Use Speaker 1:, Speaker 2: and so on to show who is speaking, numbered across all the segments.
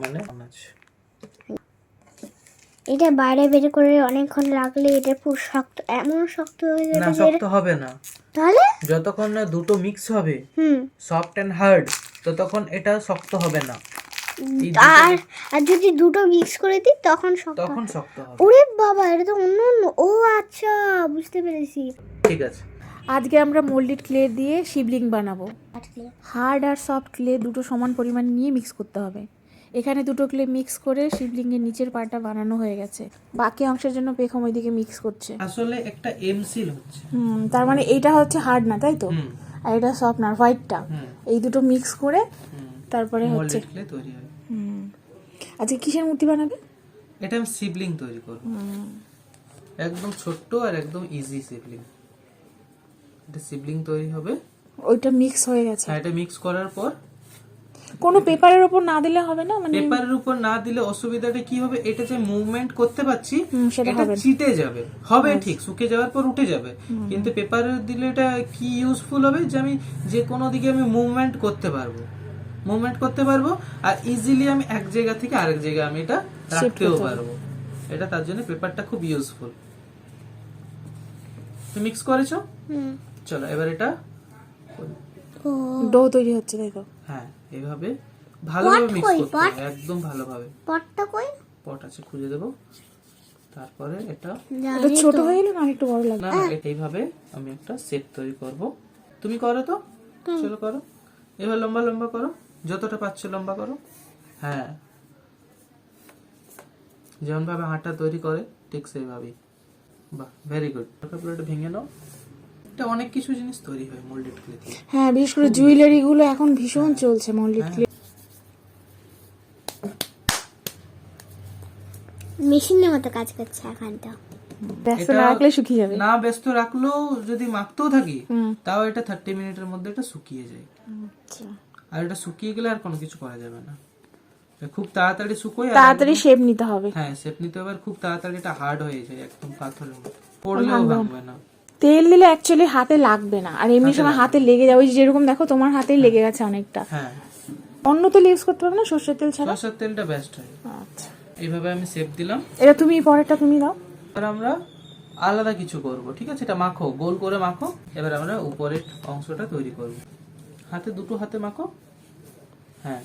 Speaker 1: মানে?
Speaker 2: এটা বাইরে বের করে অনেকক্ষণ রাখলে এটা পুরো শক্ত এমন শক্ত হয়ে
Speaker 1: না
Speaker 2: যাবে যে
Speaker 1: শক্ত হবে না।
Speaker 2: তাহলে?
Speaker 1: যতক্ষণ না দুটো মিক্স হবে
Speaker 2: হুম।
Speaker 1: সফট অ্যান্ড হার্ড ততক্ষণ এটা শক্ত হবে না।
Speaker 2: আর আর যদি দুটো মিক্স করে দিই তখন শক্ত
Speaker 1: তখন শক্ত হবে।
Speaker 2: ওরে বাবা এটা তো অন্য অন্য ও আচ্ছা বুঝতে পেরেছি।
Speaker 1: ঠিক আছে।
Speaker 3: আজকে আমরা মোল্ডেড ক্লে দিয়ে শিবলিং বানাবো। হার্ড আর সফট ক্লে দুটো সমান পরিমাণ নিয়ে মিক্স করতে হবে। এখানে দুটো ক্লে মিক্স করে শিবলিঙ্গের নিচের পার্টটা বানানো হয়ে গেছে। বাকি অংশের জন্য পেখম ওইদিকে মিক্স করছে।
Speaker 1: আসলে একটা এমসিল হচ্ছে।
Speaker 3: হুম তার মানে এইটা হচ্ছে হার্ড না তাই তো? আর এটা সফট না হোয়াইটটা এই দুটো মিক্স করে তারপরে হচ্ছে
Speaker 1: তৈরি হয়।
Speaker 3: হুম। আজকে কিসের মূর্তি বানাবে?
Speaker 1: এটা আমি সিবলিং তৈরি করব। একদম ছোট্ট আর একদম ইজি সিবলিং এটা সিবলিং তৈরি হবে।
Speaker 3: ওইটা মিক্স হয়ে গেছে।
Speaker 1: হ্যাঁ এটা মিক্স করার পর
Speaker 3: কোনো পেপারের উপর না দিলে হবে না? মানে
Speaker 1: পেপারের উপর না দিলে অসুবিধাটা কি হবে? এটা যে মুভমেন্ট করতে পারছি
Speaker 3: সেটা
Speaker 1: এটা চিটে যাবে। হবে ঠিক শুকে যাওয়ার পর উঠে যাবে। কিন্তু পেপারে দিলে এটা কি ইউজফুল হবে? যে আমি যে কোনো দিকে আমি মুভমেন্ট করতে পারব। মুভমেন্ট করতে পারব আর ইজিলি আমি এক জায়গা থেকে আরেক জায়গায় আমি এটা রাখতেও পারব। এটা তার জন্য পেপারটা খুব ইউজফুল তুমি মিক্স করেছ?
Speaker 2: হুম।
Speaker 1: চলো এবার এটা
Speaker 2: ও
Speaker 3: ডো তৈরি হচ্ছে তো
Speaker 1: হ্যাঁ এভাবে ভালোভাবে মিক্স করতে হবে একদম ভালোভাবে।
Speaker 2: পটটা কই?
Speaker 1: পট আছে খুঁজে দেবো। তারপরে এটা
Speaker 3: এটা ছোট হয়ে গেলে না একটু বড় লাগবে
Speaker 1: না এইভাবে আমি একটা সেট তৈরি করব। তুমি করো তো চলো করো। এবার লম্বা লম্বা করো যতটা পাচ্ছ লম্বা করো। হ্যাঁ। যেমন ভাবে হাঁটা তৈরি করে ঠিক সেইভাবেই। বাহ ভেরি গুড এটা ভেঙে নাও। এটা অনেক কিছু জিনিস তৈরি হয় মোল্ডেড ক্লে দিয়ে।
Speaker 3: হ্যাঁ বিশেষ করে জুয়েলারি গুলো এখন ভীষণ চলছে মোল্ডেড ক্লে
Speaker 2: মেশিনের মতো কাজ করছে এখানটা
Speaker 3: ব্যস্ত রাখলে শুকিয়ে যাবে।
Speaker 1: না ব্যস্ত রাখলেও যদি মাখতেও থাকি তাও এটা থার্টি মিনিটের মধ্যে এটা শুকিয়ে যায়।
Speaker 3: আচ্ছা।
Speaker 1: আর এটা শুকিয়ে গেলে আর কোনো কিছু করা যাবে না। খুব তাড়াতাড়ি শুকোয়
Speaker 3: তাড়াতাড়ি শেপ নিতে হবে।
Speaker 1: হ্যাঁ শেপ নিতে হবে আর খুব তাড়াতাড়ি এটা হার্ড হয়ে যায় একদম পাথরের মতো। পড়লেও ভাঙবে না।
Speaker 3: তেল দিলে অ্যাকচুয়ালি হাতে লাগবে না। আর এমনি সময় হাতে লেগে যাবে ওই যে যেরকম দেখো তোমার হাতেই লেগে গেছে অনেকটা।
Speaker 1: হ্যাঁ।
Speaker 3: অন্য তেল ইউজ করতে পারবে না সর্ষের তেল ছাড়া?
Speaker 1: সরষের তেলটা বেস্ট হয়।
Speaker 3: আচ্ছা।
Speaker 1: এইভাবে আমি শেপ দিলাম।
Speaker 3: এটা তুমি পরেরটা তুমি দাও।
Speaker 1: এবার আমরা আলাদা কিছু করব ঠিক আছে? এটা মাখো গোল করে মাখো। এবার আমরা উপরের অংশটা তৈরি করব। হাতে দুটো হাতে মাখো। হ্যাঁ।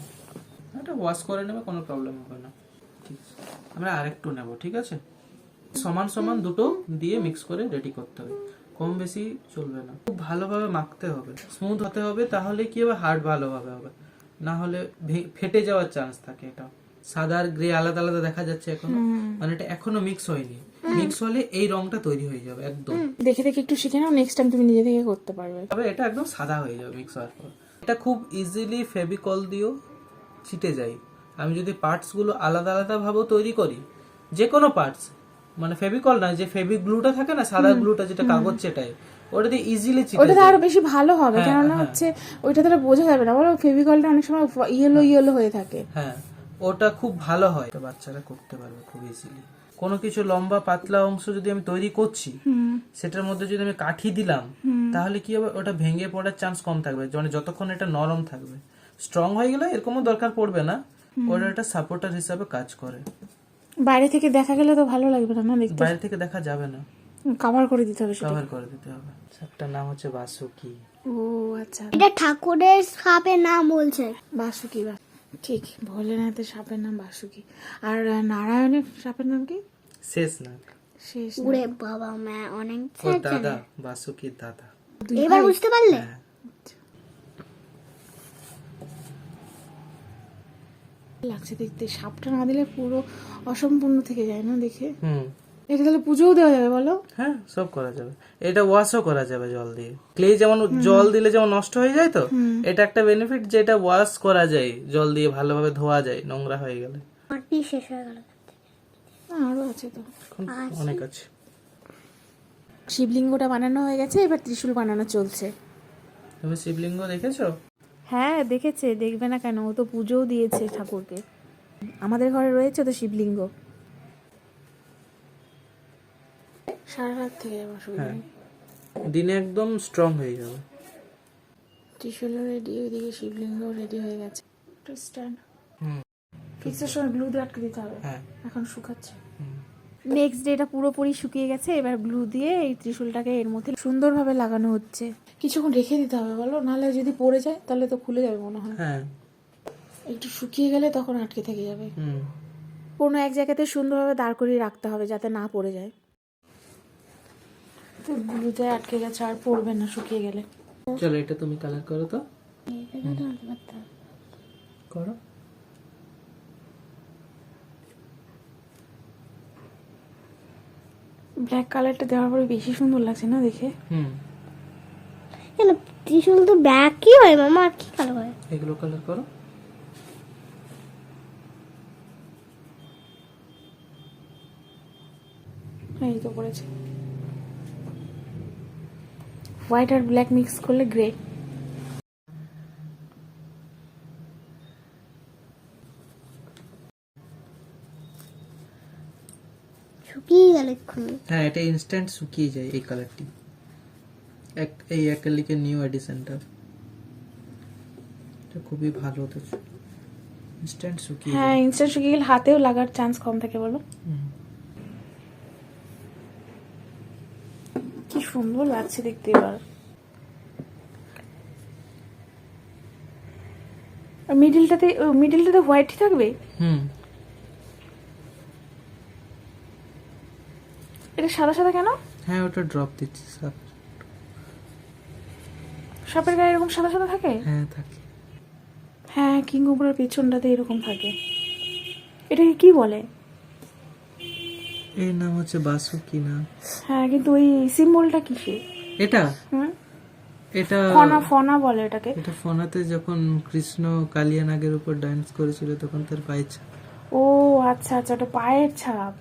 Speaker 1: এটা ওয়াশ করে নেবে কোনো প্রবলেম হবে না। ঠিক আছে। আমরা আরেকটু নেব ঠিক আছে? সমান সমান দুটো দিয়ে মিক্স করে রেডি করতে হবে। কম বেশি চলবে না। খুব ভালোভাবে মাখতে হবে। স্মুথ হতে হবে তাহলে কি হবে? হার্ড ভালোভাবে হবে। না হলে ফেটে যাওয়ার চান্স থাকে এটা। সাদা আর গ্রে আলাদা আলাদা দেখা যাচ্ছে এখনও। মানে এটা এখনও মিক্স হয়নি। মিক্স হলে এই রংটা তৈরি হয়ে যাবে একদম।
Speaker 3: দেখে দেখে একটু শিখে নাও নেক্সট টাইম তুমি নিজে থেকে করতে পারবে।
Speaker 1: তবে এটা একদম সাদা হয়ে যাবে মিক্স হওয়ার পর। এটা খুব ইজিলি ফেভিকল দিয়েও ছিটে যায়। আমি যদি পার্টসগুলো আলাদা আলাদা ভাবেও তৈরি করি যে কোনো পার্টস মানে ফেভিকল না যে ফেভি গ্লুটা থাকে না সাদা গ্লুটা যেটা কাগজ চেটায় ওটা দিয়ে ইজিলি
Speaker 3: ওটাতে আরও বেশি ভালো হবে
Speaker 1: হ্যাঁ,
Speaker 3: কেননা হচ্ছে ওইটা তাহলে বোঝা যাবে না বলো ফেভিকলটা অনেক সময় ইয়েলো ইয়েলো হয়ে থাকে।
Speaker 1: হ্যাঁ ওটা খুব ভালো হয়। বাচ্চারা করতে পারবে খুব ইজিলি কোনো কিছু লম্বা পাতলা অংশ যদি আমি তৈরি করছি সেটার মধ্যে যদি আমি কাঠি দিলাম তাহলে কি হবে? ওটা ভেঙে পড়ার চান্স কম থাকবে মানে যতক্ষণ এটা নরম থাকবে। স্ট্রং হয়ে গেলে এরকমও দরকার পড়বে না। ওটা একটা সাপোর্টার হিসাবে কাজ করে।
Speaker 3: বাইরে থেকে দেখা গেলে তো ভালো লাগবে না না দেখতে?
Speaker 1: বাইরে থেকে দেখা যাবে না।
Speaker 3: কাভার করে দিতে হবে সেটা
Speaker 1: কভার করে দিতে হবে। একটা নাম হচ্ছে বাসুকি।
Speaker 3: ও আচ্ছা।
Speaker 2: এটা ঠাকুরের সাপের নাম বলছে।
Speaker 3: বাসুকি বা ঠিক ভোলেনাথের সাপের নাম বাসুকি। আর নারায়ণের সাপের নাম কি?
Speaker 1: শেষ না
Speaker 3: শেষ
Speaker 2: উড়ে বাবা মা অনেক
Speaker 1: দাদা বাসুকির দাদা।
Speaker 2: এবার বুঝতে পারলে?
Speaker 3: লাগছে দেখতে। সাপটা না দিলে পুরো অসম্পূর্ণ থেকে যায় না দেখে?
Speaker 1: হুম।
Speaker 3: এটা তাহলে পুজোও দেওয়া যাবে বলো?
Speaker 1: হ্যাঁ সব করা যাবে। এটা ওয়াশও করা যাবে জল দিয়ে। ক্লে যেমন জল দিলে যেমন নষ্ট হয়ে যায় তো এটা একটা বেনিফিট যেটা ওয়াশ করা যায়। জল দিয়ে ভালোভাবে ধোয়া যায় নোংরা হয়ে গেলে।
Speaker 2: মাটি শেষ হয়ে গেল।
Speaker 3: আরও আছে তো।
Speaker 1: অনেক আছে।
Speaker 3: শিবলিঙ্গটা বানানো হয়ে গেছে এবার ত্রিশূল বানানো চলছে।
Speaker 1: তুমি শিবলিঙ্গ দেখেছ?
Speaker 3: হ্যাঁ দেখেছে দেখবে না কেন? ও তো পুজোও দিয়েছে ঠাকুরকে। আমাদের ঘরে রয়েছে তো শিবলিঙ্গ। সারা রাত থেকে যাব
Speaker 1: হ্যাঁ। দিনে একদম স্ট্রং হয়ে যাবে।
Speaker 3: ত্রিশূলও রেডি ওইদিকে শিবলিঙ্গ রেডি হয়ে গেছে।
Speaker 1: হুম।
Speaker 3: ফিক্সের সময় গ্লু দিয়ে আটকে দিতে হবে।
Speaker 1: হ্যাঁ।
Speaker 3: এখন শুকাচ্ছে।
Speaker 1: হুম।
Speaker 3: ডে এটা পুরোপুরি শুকিয়ে গেছে এবার গ্লু দিয়ে এই ত্রিশূলটাকে এর মধ্যে সুন্দরভাবে লাগানো হচ্ছে। কিছুক্ষণ রেখে দিতে হবে বলো নাহলে যদি পড়ে যায় তাহলে তো খুলে যাবে মনে হয়।
Speaker 1: হ্যাঁ।
Speaker 3: একটু শুকিয়ে গেলে তখন আটকে থেকে যাবে।
Speaker 1: হুম।
Speaker 3: কোনো এক জায়গাতে সুন্দরভাবে দাঁড় করিয়ে রাখতে হবে যাতে না পড়ে যায়। তো গ্লুতে আটকে গেছে আর পড়বে না শুকিয়ে গেলে।
Speaker 1: চলো এটা তুমি কালার করো তো। করো।
Speaker 3: ব্ল্যাক কালারটা দেওয়ার পরে বেশি সুন্দর লাগছে না দেখে?
Speaker 1: হুম।
Speaker 2: কেন? ত্রিশুল তো ব্যাকই হয় মামা আর কি কালো হয়?
Speaker 1: এগুলো কালার করো।
Speaker 3: এই তো পড়েছে। হোয়াইট আর ব্ল্যাক মিক্স করলে গ্রে
Speaker 2: শুকিয়ে গেল এক্ষুনি।
Speaker 1: হ্যাঁ এটা ইনস্ট্যান্ট শুকিয়ে যায় এই কালারটি এক এই অ্যাক্রিলিকের নিউ এডিশনটা এটা খুবই ভালো হতে ইনস্ট্যান্ট শুকিয়ে
Speaker 3: হ্যাঁ ইনস্ট্যান্ট শুকিয়ে গেলে হাতেও লাগার চান্স কম থাকে বলো।
Speaker 1: হুম।
Speaker 3: কি সুন্দর লাগছে দেখতে এবার। মিডিলটাতে মিডিলটাতে হোয়াইটই থাকবে?
Speaker 1: হুম।
Speaker 3: সাদা সাদা কেন?
Speaker 1: হ্যাঁ ওটা ড্রপ দিচ্ছি সব
Speaker 3: সাপের গায়ে এরকম সাদা সাদা থাকে?
Speaker 1: হ্যাঁ থাকে।
Speaker 3: হ্যাঁ কিং কোবরার পেছনটাতে এরকম থাকে। এটাকে কি বলে?
Speaker 1: এর নাম হচ্ছে বাসুকি না?
Speaker 3: হ্যাঁ কিন্তু ওই সিম্বলটা কিসে
Speaker 1: এটা?
Speaker 3: হুম?
Speaker 1: এটা
Speaker 3: ফনা ফনা বলে এটাকে।
Speaker 1: এটা ফোনাতে যখন কৃষ্ণ কালিয়া নাগের উপর ডান্স করেছিল তখন তার পায়ে ছাপ।
Speaker 3: ও আচ্ছা আচ্ছা ওটা পায়ের ছাপ।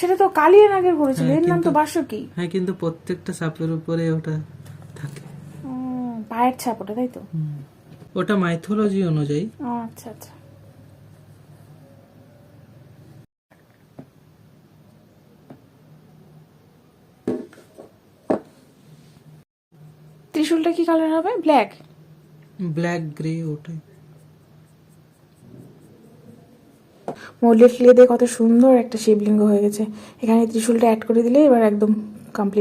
Speaker 3: সেটা তো কালিয়া নাগের করেছিল
Speaker 1: হ্যাঁ,
Speaker 3: এর নাম তো বাসুকি।
Speaker 1: হ্যাঁ কিন্তু প্রত্যেকটা সাপের উপরে ওটা থাকে।
Speaker 3: পায়ের ছাপ ওটা তাই তো?
Speaker 1: ওটা মাইথোলজি অনুযায়ী।
Speaker 3: আচ্ছা আচ্ছা। ত্রিশূলটা কি কালার হবে? ব্ল্যাক
Speaker 1: ব্ল্যাক গ্রে ওটাই।
Speaker 3: মল্লির লেদে দিয়ে কত সুন্দর একটা শিবলিঙ্গ হয়ে গেছে। এখানে ত্রিশুলটা অ্যাড করে দিলে এবার একদম কমপ্লিট